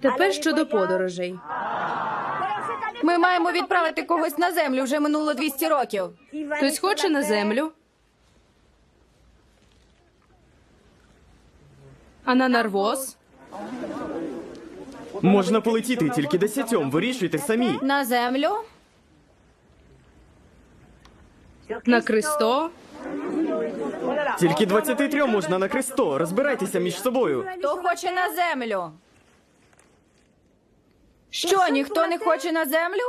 Тепер щодо подорожей. Ми маємо відправити когось на землю вже минуло 200 років. Хтось хоче на землю? А на Нарвоз? Можна полетіти тільки десятьом, вирішуйте самі. На землю? На Кристо? Тільки 23 можна на Христо. Розбирайтеся між собою. Хто хоче на землю? Що, ніхто не хоче на землю?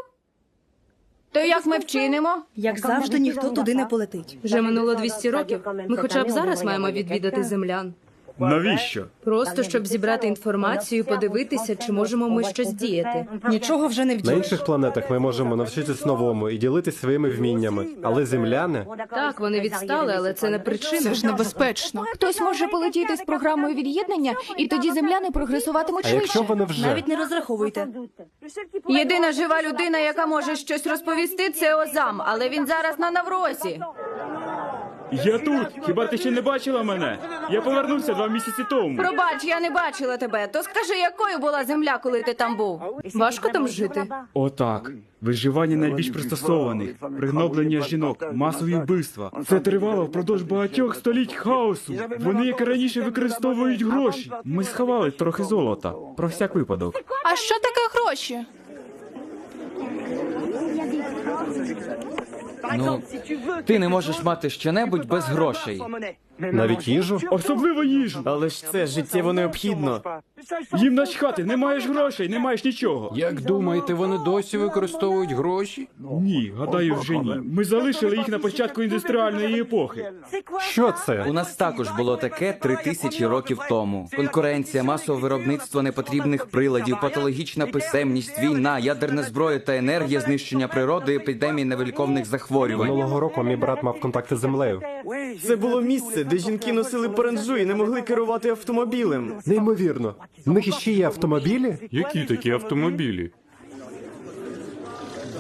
То як ми вчинимо? Як завжди, ніхто туди не полетить. Вже минуло 200 років. Ми хоча б зараз маємо відвідати землян. Навіщо? Просто щоб зібрати інформацію, подивитися, чи можемо ми щось діяти. Нічого вже не На вдієш. інших планетах ми можемо навчитись новому і ділитися своїми вміннями. Але земляни Так, вони відстали, але це не причина. Це ж небезпечно. Хтось може полетіти з програмою від'єднання, і тоді земляни прогресуватимуть а якщо вони вже Навіть не розраховуйте. Єдина жива людина, яка може щось розповісти, це Озам, але він зараз на Наврозі. Я тут. Хіба ти ще не бачила мене? Я повернувся два місяці тому. Пробач, я не бачила тебе. То скажи, якою була земля, коли ти там був? Важко там жити. Отак. Виживання найбільш пристосованих, пригноблення жінок, масові вбивства. Це тривало впродовж багатьох століть хаосу. Вони, як і раніше, використовують гроші. Ми сховали трохи золота. Про всяк випадок. А що таке гроші? Ну, ти не можеш мати щонебудь без грошей. Навіть їжу? Особливо їжу. Але ж це життєво необхідно. Їм начхати, не маєш грошей, не маєш нічого. Як думаєте, вони досі використовують гроші? Ні, гадаю, вже ні. Ми залишили їх на початку індустріальної епохи. Що це? У нас також було таке три тисячі років тому. Конкуренція, масове виробництво непотрібних приладів, патологічна писемність, війна, ядерна зброя та енергія, знищення природи, епідемії невиліковних захворювань. Минулого року мій брат мав контакти з землею. Це було місце, де жінки носили паранджу і не могли керувати автомобілем. Неймовірно. В них іще є автомобілі? Які такі автомобілі?